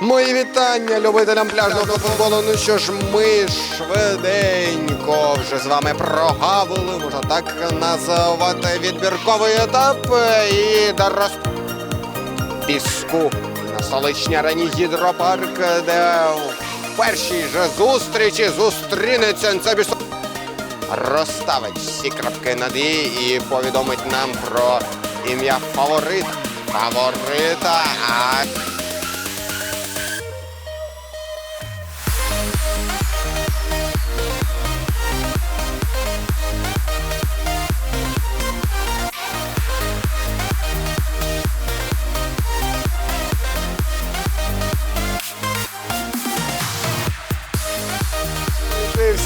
Мої вітання любителям пляжного футболу. Ну що ж, ми швиденько вже з вами прогавили, можна так називати відбірковий етап і до роз... піску на столичній арені гідропарк, де в першій же зустрічі зустрінеться Цебіс розставить всі крапки над «і» і повідомить нам про ім'я фаворит. Фаворита. А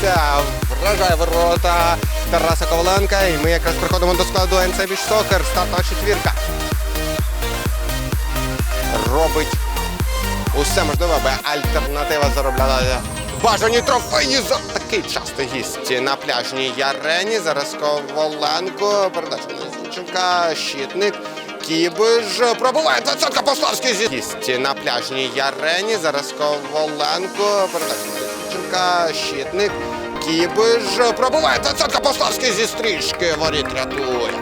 Лишився, вражає ворота Тараса Коваленка. І ми якраз приходимо до складу НЦ Сокер. Стартова четвірка. Робить усе можливе, аби альтернатива заробляла бажані трофеї за такий частий гість на пляжній арені. Зараз Коваленко. Передача на Зінченка. Щитник. Кібиш пробуває двадцятка Пославський зі на пляжній арені. Зараз Коваленко. Передача Зінченка. Щитник. Кібиш пробуває двадцятка Пославський зі стрічки. Воріт рятує.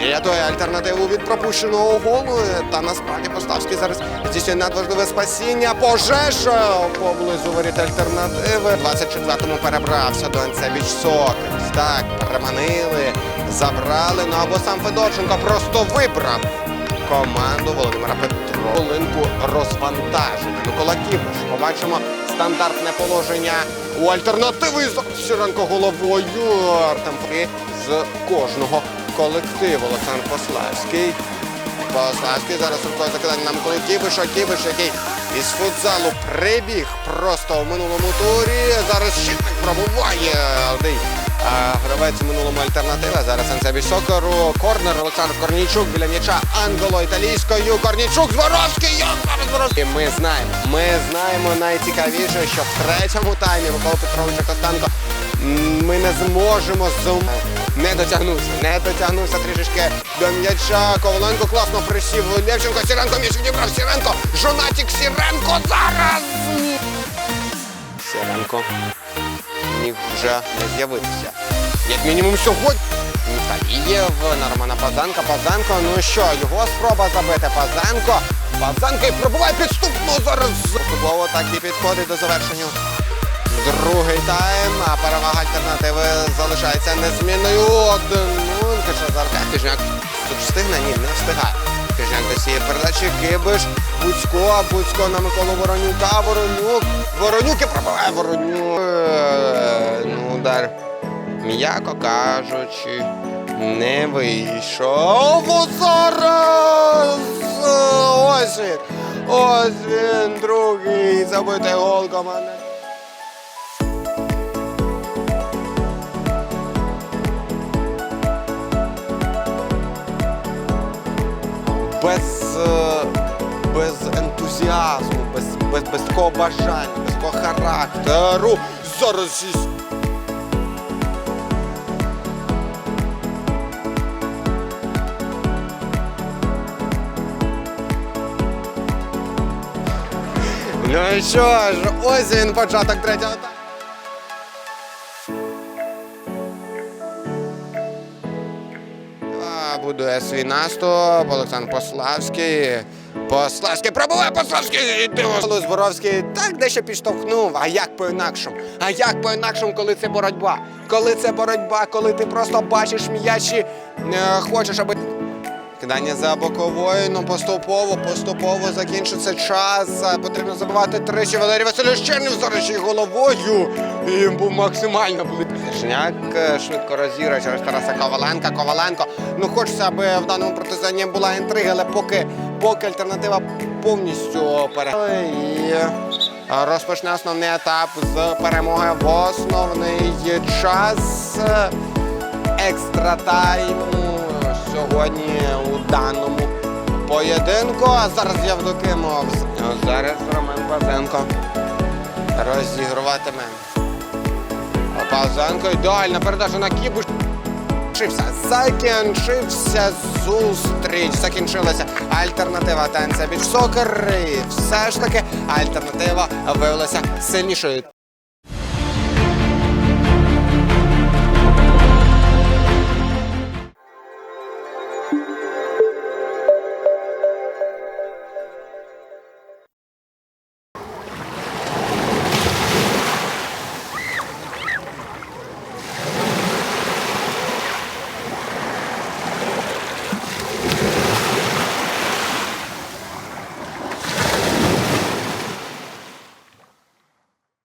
Рятує альтернативу від пропущеного голу. Та насправді Поставський зараз здійснює надважливе спасіння. Пожежа поблизу воріт альтернативи. В 24-му перебрався до Анцевіч Сокерс. Так, переманили, забрали. Ну або сам Федорченко просто вибрав команду Володимира Петро. Петролинку розвантажити. Микола Кібиш. Побачимо стандартне положення у альтернативи. з Сіренко головою. Артем Фрі з кожного колективу. Олександр Пославський. Пославський зараз рукою закидання на Кібиш, а Кібиш, який із футзалу прибіг просто в минулому турі. Зараз щитник пробуває. Гравець у минулому альтернатива. Зараз Ансебі Сокору. Корнер Олександр Корнійчук біля м'яча англо-італійською. Корнійчук Зворовський. Йо, зараз Зворовський. Ми знаємо. Ми знаємо найцікавіше, що в третьому таймі Микола Петровича Костенко ми не зможемо зум... Не дотягнувся, не дотягнувся трішечки до м'яча. Коваленко класно присів Левченко. Сіренко м'яч відібрав. Сіренко. Жонатік Сіренко зараз. Сіренко міг вже не з'явитися. Як мінімум сьогодні. Віталієв на Романа Пазанка. Пазанко, ну що, його спроба забити. Пазанко. Пазанко і пробуває підступно зараз. Футбово так і підходить до завершення. Другий тайм, а перевага альтернативи залишається незмінною. Один. Ну, Кишазарка. Кижняк тут встигне? Ні, не встигає. Кижняк до цієї передачі. Кибиш. Буцько, Буцько на Миколу Воронюка. Воронюк. Воронюк і пробиває Воронюк. Удар. М'яко кажучи, не вийшов. Зараз! Ось він. Ось він, другий забитий гол команди. без, е, без ентузіазму, без, без, без такого бажання, без такого характеру. Зараз Ну що ж, ось він початок третього. тайму. А, Будує свій наступ. Олександр Пославський. Пославський пробуває Пославський. Диво. Зборовський так дещо підштовхнув. А як по-інакшому? А як по-інакшому, коли це боротьба? Коли це боротьба, коли ти просто бачиш м'ячі, е, хочеш, аби. Кидання за боковою, ну поступово, поступово закінчиться час. Потрібно забивати тричі. Валерій Васильович Чернів зараз ще головою. І був максимально. Жняк е, швидко розіграє через Тараса Коваленка. Коваленко. Ну хочеться, аби в даному протизанні була інтрига, але поки, поки альтернатива повністю пере. І е, розпочне основний етап з перемоги в основний час екстра тайму сьогодні у даному поєдинку. А зараз Явдокимов. А Зараз Роман Пазенко розігруватиме. А Пазенко ідеальна передача на Кібуш. Закінчився зустріч. Закінчилася альтернатива танця біч сокер. І все ж таки альтернатива виявилася сильнішою.